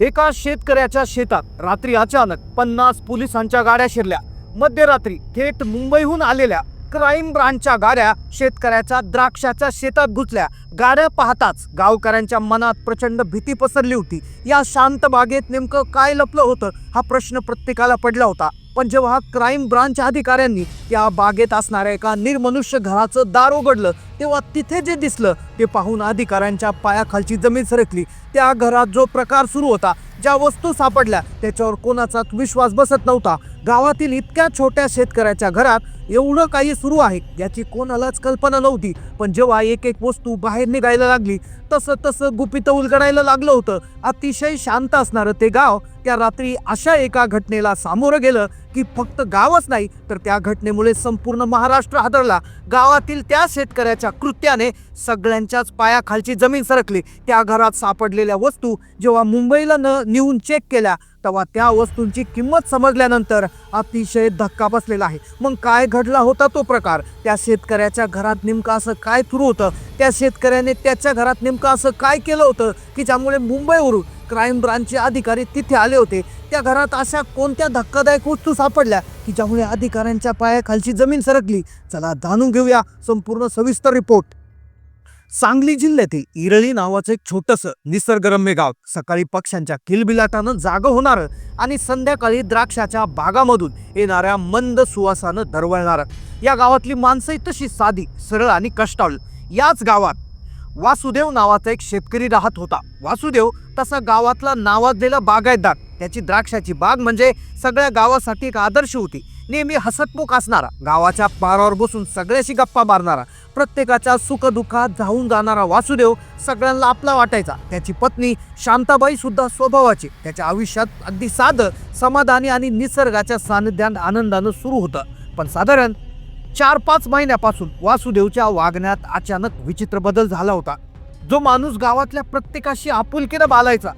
एका शेतकऱ्याच्या शेतात रात्री अचानक पन्नास पोलिसांच्या गाड्या शिरल्या. मध्यरात्री थेट मुंबईहून आलेल्या क्राईम ब्रांचच्या गाड्या शेतकऱ्याच्या द्राक्षाच्या शेतात घुसल्या. गाड्या पाहताच गावकऱ्यांच्या मनात प्रचंड भीती पसरली होती. या शांत बागेत नेमकं काय लपलं होतं हा प्रश्न प्रत्येकाला पडला होता. पण जेव्हा क्राईम ब्रांच अधिकाऱ्यांनी या बागेत असणाऱ्या एका निर्मनुष्य घराचं दार उघडलं तेव्हा तिथे जे दिसलं ते पाहून अधिकाऱ्यांच्या पायाखालची जमीन सरकली. त्या घरात जो प्रकार सुरू होता ज्या वस्तू सापडल्या त्याच्यावर कोणाचाच विश्वास बसत नव्हता. गावातील इतक्या छोट्या शेतकऱ्याच्या घरात एवढं काही सुरू आहे याची कोणालाच कल्पना नव्हती. पण जेव्हा एक एक वस्तू बाहेर निघायला लागली तसं तसं गुपित उलगडायला लागलं होतं. अतिशय शांत असणारं ते गाव त्या रात्री अशा एका घटनेला सामोरं गेलं की फक्त गावच नाही तर त्या घटनेमुळे संपूर्ण महाराष्ट्र हादरला. गावातील त्या शेतकऱ्याच्या कृत्याने सगळ्यांच्याच पायाखालची जमीन सरकली. त्या घरात सापडलेल्या वस्तू जेव्हा मुंबईला न नेऊन चेक केल्या तेव्हा त्या वस्तूंची किंमत समजल्यानंतर अतिशय धक्का बसलेला आहे. मग काय घडला होता तो प्रकार? त्या शेतकऱ्याच्या घरात नेमकं असं काय सुरू होतं? त्या शेतकऱ्याने त्याच्या घरात नेमकं असं काय केलं होतं की ज्यामुळे मुंबईवरून क्राईम ब्रांचचे अधिकारी तिथे आले होते? त्या घरात अशा कोणत्या धक्कादायक वस्तू सापडल्या की ज्यामुळे अधिकाऱ्यांच्या पायाखालची जमीन सरकली? चला जाणून घेऊया संपूर्ण सविस्तर रिपोर्ट सांगली जिल्ह्यातील इरळी नावाचं एक छोटंसं निसर्गरम्य गाव. सकाळी पक्ष्यांच्या किलबिलाटानं जागं होणारं आणि संध्याकाळी द्राक्षाच्या बागामधून येणाऱ्या मंद सुवासानं दरवळणारं. या गावातली माणसंही तशी साधी सरळ आणि कष्टाळू. याच गावात वासुदेव नावाचा एक शेतकरी राहत होता. वासुदेव तसा गावातला नावाजलेला बागायतदार. त्याची द्राक्षाची बाग म्हणजे सगळ्या गावासाठी एक आदर्श होती. नेहमी हसतमुख असणारा. गावाच्या पारावर बसून सगळ्याशी गप्पा मारणारा. प्रत्येकाच्या सुखदुःखात धावून जाणारा वासुदेव सगळ्यांना आपला वाटायचा. त्याची पत्नी शांताबाई सुद्धा स्वभावाची. त्याच्या आयुष्यात अगदी साधं समाधानी आणि निसर्गाच्या सानिध्यात आनंदानं सुरू होतं. पण साधारण चार पाच महिन्यापासून वासुदेवच्या वागण्यात अचानक विचित्र बदल झाला होता. जो माणूस गावातल्या प्रत्येकाशी आपुलकीनं बालायचा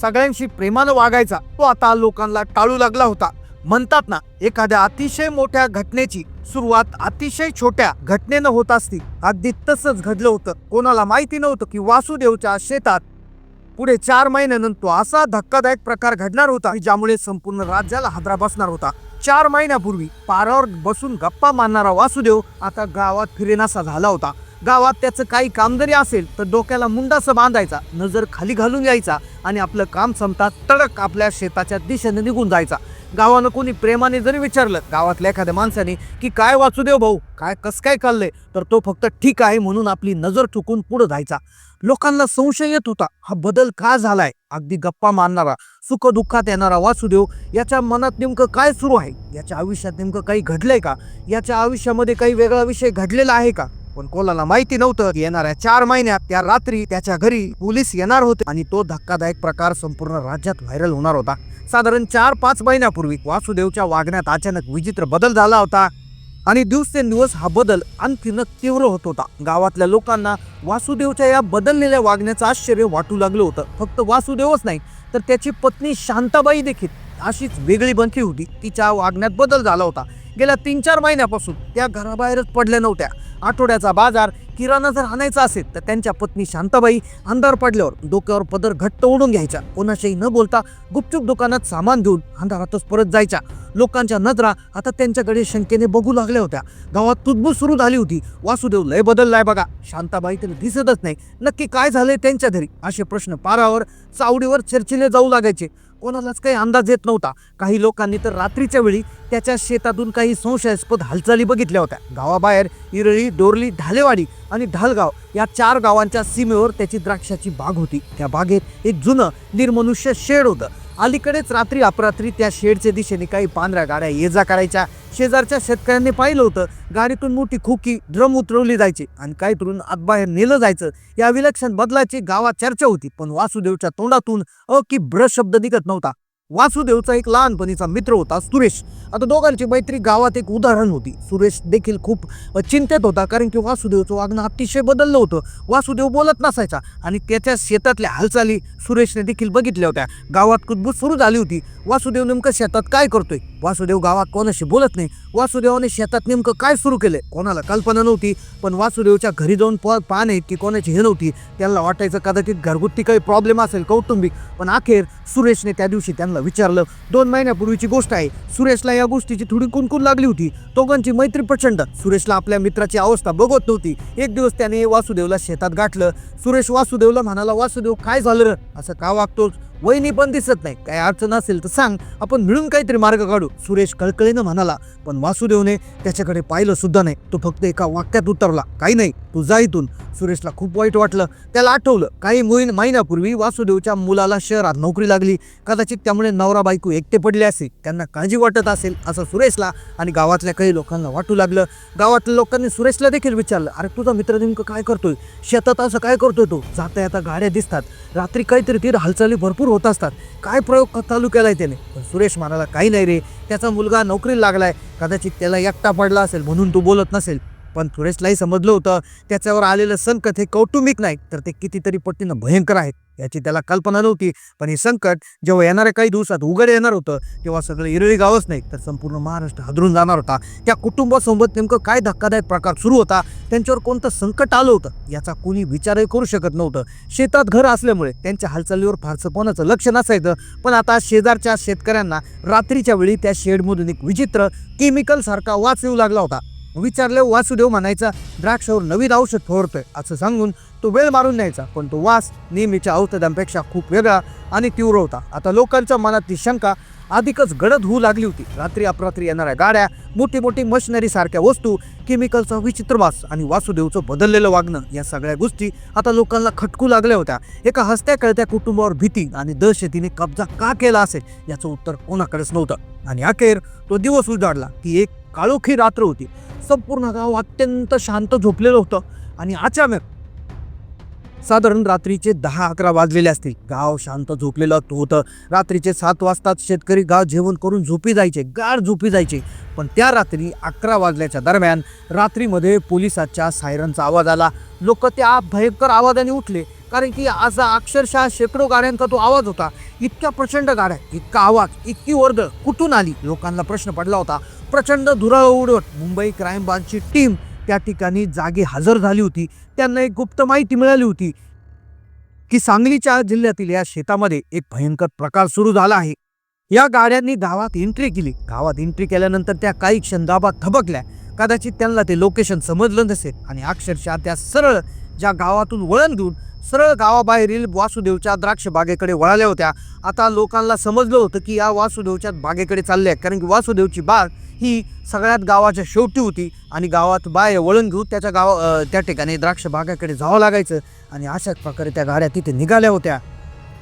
सगळ्यांशी प्रेमानं वागायचा तो आता लोकांना टाळू लागला होता. म्हणतात ना एखाद्या अतिशय मोठ्या घटनेची सुरुवात अतिशय छोट्या घटनेनं होत असती. अगदी तसंच घडलं होतं. कोणाला माहिती नव्हतं की वासुदेवच्या शेतात पुढे चार महिन्यानंतर असा धक्कादायक प्रकार घडणार होता ज्यामुळे संपूर्ण राज्याला हादरा बसणार होता. चार महिन्यापूर्वी पारावर बसून गप्पा मारणारा वासुदेव आता गावात फिरेनासा झाला होता. गावात त्याचं काही काम जरी असेल तर डोक्याला मुंडासं बांधायचा नजर खाली घालून यायचा आणि आपलं काम संपता तडक आपल्या शेताच्या दिशेने निघून जायचा. गावानं कोणी प्रेमाने जरी विचारलं गावातल्या एखाद्या माणसाने की काय वाचू देव भाऊ? काय कस काय चाललंय तर तो फक्त ठीक आहे म्हणून आपली नजर ठुकून पुढे जायचा. लोकांना संशय येत होता हा बदल का झालाय? अगदी गप्पा मारणारा सुख दुःखात येणारा वासुदेव याच्या मनात नेमकं काय सुरू आहे? याच्या आयुष्यात नेमकं काही घडलंय का? याच्या आयुष्यामध्ये काही वेगळा विषय घडलेला आहे का? पण कोणाला माहिती नव्हतं की येणाऱ्या चार महिन्यात त्या रात्री त्याच्या घरी पोलीस येणार होते आणि तो धक्कादायक प्रकार संपूर्ण राज्यात व्हायरल होणार होता. साधारण चार पाच महिन्यापूर्वी वासुदेवच्या वागण्यात अचानक विचित्र बदल झाला होता आणि दिवसेंदिवस हा बदल आणखीन तीव्र होत होता. गावातल्या लोकांना वासुदेवच्या या बदललेल्या वागण्याचं आश्चर्य वाटू लागलं होतं. फक्त वासुदेवच नाही तर त्याची पत्नी शांताबाई देखील अशीच वेगळी बनली होती. तिच्या वागण्यात बदल झाला होता. गेल्या तीन चार महिन्यापासून त्या घराबाहेरच पडल्या नव्हत्या. आठवड्याचा बाजार किराणा जर आणायचा असेल तर त्यांच्या पत्नी शांताबाई अंधार पडल्यावर डोक्यावर पदर घट्ट ओढून घ्यायचा कोणाशी न बोलता गुपचूप दुकानात सामान घेऊन अंधारातच परत जायच्या. लोकांच्या नजरा आता त्यांच्याकडे शंकेने बघू लागल्या होत्या. गावात तुदबूज सुरू झाली होती. वासुदेव लय बदललाय बघा. शांताबाई तर दिसतच नाही. नक्की काय झालंय त्यांच्या घरी? असे प्रश्न पारावर चावडीवर चर्चेने जाऊ लागायचे. कोणालाच काही अंदाज येत नव्हता. काही लोकांनी तर रात्रीच्या वेळी त्याच्या शेतातून काही संशयास्पद हालचाली बघितल्या होत्या. गावाबाहेर इरळी डोरली ढालेवाडी आणि ढालगाव या चार गावांच्या सीमेवर त्याची द्राक्षाची बाग होती. त्या बागेत एक जुनं निर्मनुष्य शेड होतं. अलीकडेच रात्री अपरात्री त्या शेडच्या दिशेने काही पांढऱ्या गाड्या ये जा करायच्या. शेजारच्या शेतकऱ्यांनी पाहिलं होतं गाडीतून मोठी खोकी ड्रम उतरवली जायची आणि काही तरुण आतबाहेर नेलं जायचं. या विलक्षण बदलाची गावात चर्चा होती पण वासुदेवच्या तोंडातून अ की ब्र शब्द निघत नव्हता. वासुदेवचा एक लहानपणीचा मित्र होता सुरेश. आता दोघांची मैत्री गावात एक उदाहरण होती. सुरेश देखील खूप चिंतेत होता कारण की वासुदेवचं वागणं अतिशय बदललं होतं. वासुदेव बोलत नसायचा आणि त्याच्या शेतातल्या हालचाली सुरेशने देखील बघितल्या होत्या. गावात कुदबूज सुरू झाली होती. वासुदेव नेमकं शेतात काय करतोय? वासुदेव गावात कोणाशी बोलत नाही. वासुदेवाने शेतात नेमकं काय सुरू केलंय? कोणाला कल्पना नव्हती पण वासुदेवच्या घरी जाऊन प पाहणे की कोणाची हे नव्हती त्यांना वाटायचं कदाचित घरगुती काही प्रॉब्लेम असेल कौटुंबिक. पण अखेर सुरेशने त्या दिवशी त्यांना विचारलं दोन महिन्यापूर्वीची गोष्ट आहे. सुरेशला या गोष्टीची थोडी कुणकुण लागली होती. दोघांची मैत्री प्रचंड. सुरेशला आपल्या मित्राची अवस्था बघत नव्हती. एक दिवस त्याने वासुदेवला शेतात गाठलं. सुरेश वासुदेवला म्हणाला वासुदेव काय झालं असं का वागतोस? वहिनी पण दिसत नाही. काय अडचण असेल तर सांग. आपण मिळून काहीतरी मार्ग काढू. सुरेश कळकळीनं म्हणाला पण वासुदेवने त्याच्याकडे पाहिलं सुद्धा नाही. तो फक्त एका वाक्यात उतरला. काही नाही. तू जा इथून. सुरेशला खूप वाईट वाटलं. त्याला आठवलं. काही मोहीन महिन्यापूर्वी वासुदेवच्या मुलाला शहरात नोकरी लागली. कदाचित त्यामुळे नवरा बायको एकटे पडले असेल त्यांना काळजी वाटत असेल असं सुरेशला आणि गावातल्या काही लोकांना वाटू लागलं. गावातल्या लोकांनी सुरेशला देखील विचारलं अरे तुझा मित्र नेमकं काय करतोय? शेतात असं काय करतोय तो? जाता येता गाड्या दिसतात. रात्री काहीतरी तीर हालचाली भरपूर होत असतात. काय प्रयोग चालू केला आहे त्याने? पण सुरेश म्हणाला काही नाही रे त्याचा मुलगा नोकरीला लागलाय. कदाचित त्याला एकटा पडला असेल म्हणून तू बोलत नसेल. पण सुरेशलाही समजलं होतं. त्याच्यावर आलेलं संकट हे कौटुंबिक नाही तर ते कितीतरी पट्टीनं भयंकर आहेत याची त्याला कल्पना नव्हती. पण हे संकट जेव्हा येणाऱ्या काही दिवसात उघड येणार होतं तेव्हा सगळं इरळी गावच नाही तर संपूर्ण महाराष्ट्र हादरून जाणार होता. त्या कुटुंबासोबत नेमकं काय धक्कादायक प्रकार सुरू होता त्यांच्यावर कोणतं संकट आलं होतं याचा कोणी विचारही करू शकत नव्हतं. शेतात घर असल्यामुळे त्यांच्या हालचालीवर फारसं कोणाचं लक्ष नसायचं पण आता शेजारच्या शेतकऱ्यांना रात्रीच्या वेळी त्या शेडमधून एक विचित्र केमिकल सारखा वास येऊ लागला होता. विचारले वासुदेव म्हणायचा द्राक्षावर नवीन औषध फवारतोय असं सांगून तो वेळ मारून न्यायचा. पण तो वास नेहमीच्या औषधांपेक्षा खूप वेगळा आणि तीव्र होता. आता लोकांच्या मनातली शंका अधिकच गडद होऊ लागली होती. रात्री अपरात्री येणाऱ्या गाड्या मोठी मोठी मशिनरी सारख्या वस्तू केमिकलचा विचित्र वास आणि वासुदेवचं बदललेलं वागणं या सगळ्या गोष्टी आता लोकांना खटकू लागल्या होत्या. एका हसत्या कळत्या कुटुंबावर भीती आणि दहशतीने कब्जा का केला असेल याचं उत्तर कोणाकडेच नव्हतं. आणि अखेर तो दिवस उजाडला की एक काळोखी रात्र होती. संपूर्ण गाव अत्यंत शांत झोपलेलं होतं आणि अचानक साधारण रात्रीचे दहा अकरा वाजलेले असतील. गाव शांत झोपलेलं होतं. रात्रीचे सात वाजताच शेतकरी गाव जेवण करून झोपी जायचे गार झोपी जायचे. पण त्या रात्री अकरा वाजल्याच्या दरम्यान रात्रीमध्ये पोलिसाच्या सायरनचा आवाज आला. लोक त्या भयंकर आवाजाने उठले कारण की असा अक्षरशः शेकडो गाड्यांचा तो आवाज होता. इतक्या प्रचंड गाड्या इतका आवाज इतकी वर्दळ कुठून आली? लोकांना प्रश्न पडला होता. प्रचंड धुराळ उडवत मुंबई क्राईम ब्रांचची टीम त्या ठिकाणी जागी हजर झाली होती. त्यांना एक गुप्त माहिती मिळाली होती की सांगलीच्या जिल्ह्यातील या शेतामध्ये एक भयंकर प्रकार सुरू झाला आहे. या गाड्यांनी गावात एंट्री केली. गावात एंट्री केल्यानंतर त्या काही क्षण दाबात थबकल्या. कदाचित त्यांना ते लोकेशन समजलं नसेल आणि अक्षरशः त्या सरळ ज्या गावातून वळण घेऊन सरळ गावाबाहेरील वासुदेवच्या द्राक्ष बागेकडे वळाल्या होत्या. आता लोकांना समजलं होतं की या वासुदेवच्या बागेकडे चालल्या कारण की वासुदेवची बाग ही सगळ्यात गावाच्या शेवटी होती आणि गावात बाय वळण घेऊन त्याच्या गाव त्या ठिकाणी द्राक्ष बागाकडे जावं लागायचं आणि अशाच प्रकारे त्या गाड्या तिथे निघाल्या होत्या.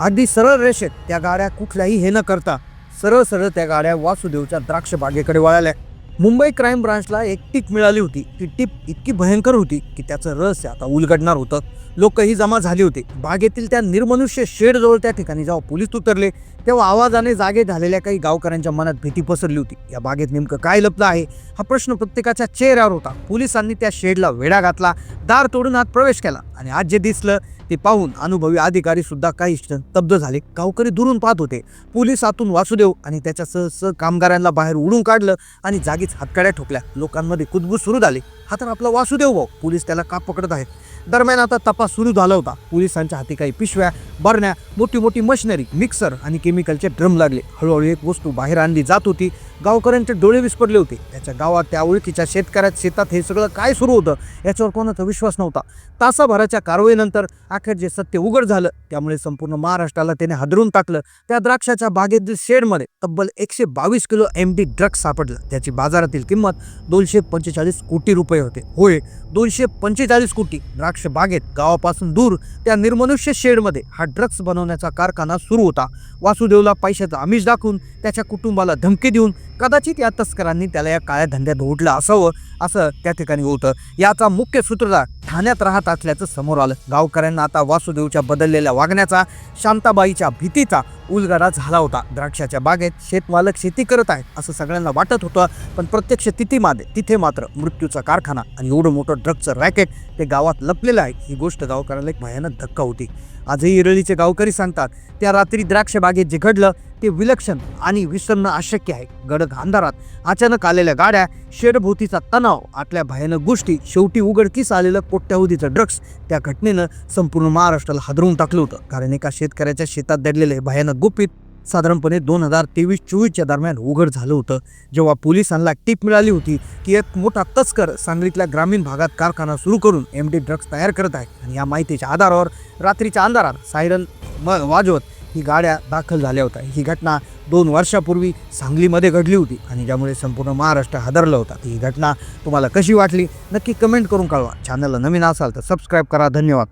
अगदी सरळ रेषेत त्या गाड्या कुठल्याही हे न करता सरळ सरळ त्या गाड्या वासुदेवच्या द्राक्ष बागेकडे वळाल्या. मुंबई क्राईम ब्रांचला एक टीप मिळाली होती. ती टीप इतकी भयंकर होती की त्याचं रहस्य आता उलगडणार होतं. लोकही जमा झाली होती. बागेतील त्या निर्मनुष्य शेडजवळ त्या ठिकाणी जेव्हा पोलीस उतरले तेव्हा आवाजाने जागे झालेल्या काही गावकऱ्यांच्या मनात भीती पसरली होती. या बागेत नेमकं काय लपलं आहे? हा प्रश्न प्रत्येकाच्या चेहऱ्यावर होता. पोलिसांनी त्या शेडला वेढा घातला दार तोडून आत प्रवेश केला आणि आज जे दिसलं ते पाहून अनुभवी अधिकारी सुद्धा काही क्षण स्तब्ध झाले. गावकरी दुरून पाहत होते. पोलीस आतून वासुदेव आणि त्याच्या सह सह कामगारांना बाहेर उडून काढलं आणि जागीच हातकड्या ठोकल्या. लोकांमध्ये कुदबूज सुरू झाली. हा तर आपला वासुदेव भाऊ. पोलीस त्याला का पकडत आहेत दरम्यान आता तपास सुरू झाला होता. पोलिसांच्या हाती काही पिशव्या बरण्या मोठी मोठी मशिनरी मिक्सर आणि केमिकलचे ड्रम लागले. हळूहळू एक वस्तू बाहेर आणली जात होती. गावकऱ्यांचे डोळे विस्पडले होते. त्याच्या गावात त्या ओळखीच्या शेतकऱ्यात शेतात हे सगळं काय सुरू होतं याच्यावर कोणाचा विश्वास नव्हता. तासाभराच्या कारवाईनंतर अखेर जे सत्य उघड झालं त्यामुळे संपूर्ण महाराष्ट्राला त्याने हादरून टाकलं. त्या द्राक्षाच्या बागेतील शेडमध्ये तब्बल एकशे बावीस किलो एम डी ड्रग्ज सापडलं. त्याची बाजारातील किंमत दोनशे पंचेचाळीस कोटी रुपये होते. होय दोनशे पंचेचाळीस कोटी द्राक्ष बागेत गावापासून दूर त्या निर्मनुष्य शेडमध्ये हा ड्रग्ज बनवण्याचा कारखाना सुरू होता. वासुदेवला पैशाचं आमिष दाखवून त्याच्या कुटुंबाला धमकी देऊन कदाचित या तस्करांनी त्याला या काळ्या धंद्यात ओढलं असावं असं त्या ठिकाणी होतं. याचा मुख्य सूत्रधार ठाण्यात राहत असल्याचं समोर आलं. गावकऱ्यांना आता वासुदेवच्या बदललेल्या वागण्याचा शांताबाईच्या भीतीचा उलगडा झाला होता. द्राक्षाच्या बागेत शेतमालक शेती करत आहेत असं सगळ्यांना वाटत होतं पण प्रत्यक्ष तिथीमध्ये तिथे मात्र मृत्यूचा कारखाना आणि एवढं मोठं ड्रगचं रॅकेट ते गावात लपलेलं आहे. ही गोष्ट गावकऱ्याला एक भयानक धक्का होती. आजही इरळीचे गावकरी सांगतात त्या रात्री द्राक्ष बागेत जे घडलं ते विलक्षण आणि विसरणं अशक्य आहे. गडद अंधारात अचानक आलेल्या गाड्या शेरभोवतीचा तणाव आतल्या भयानक गोष्टी शेवटी उघडकीस आलेलं कोट्यावधीचं ड्रग्स त्या घटनेनं संपूर्ण महाराष्ट्राला हादरवून टाकलं होतं. कारण एका शेतकऱ्याच्या शेतात दडलेले भयानक गुपित साधारणपणे दोन हजार तेवीस चोवीसच्या दरम्यान उघड झालं होतं. जेव्हा पोलिसांना टीप मिळाली होती की एक मोठा तस्कर सांगलीतल्या ग्रामीण भागात कारखाना सुरू करून एम डी ड्रग्ज तयार करत आहे आणि या माहितीच्या आधारावर रात्रीच्या अंधारात सायरन म वाजवत ही गाड्या दाखल झाल्या होत्या. ही घटना दोन वर्षापूर्वी सांगलीमध्ये घडली होती आणि ज्यामुळे संपूर्ण महाराष्ट्र हादरला होता. ही घटना तुम्हाला कशी वाटली नक्की कमेंट करून कळवा. चॅनलला नवीन असाल तर सबस्क्राईब करा. धन्यवाद.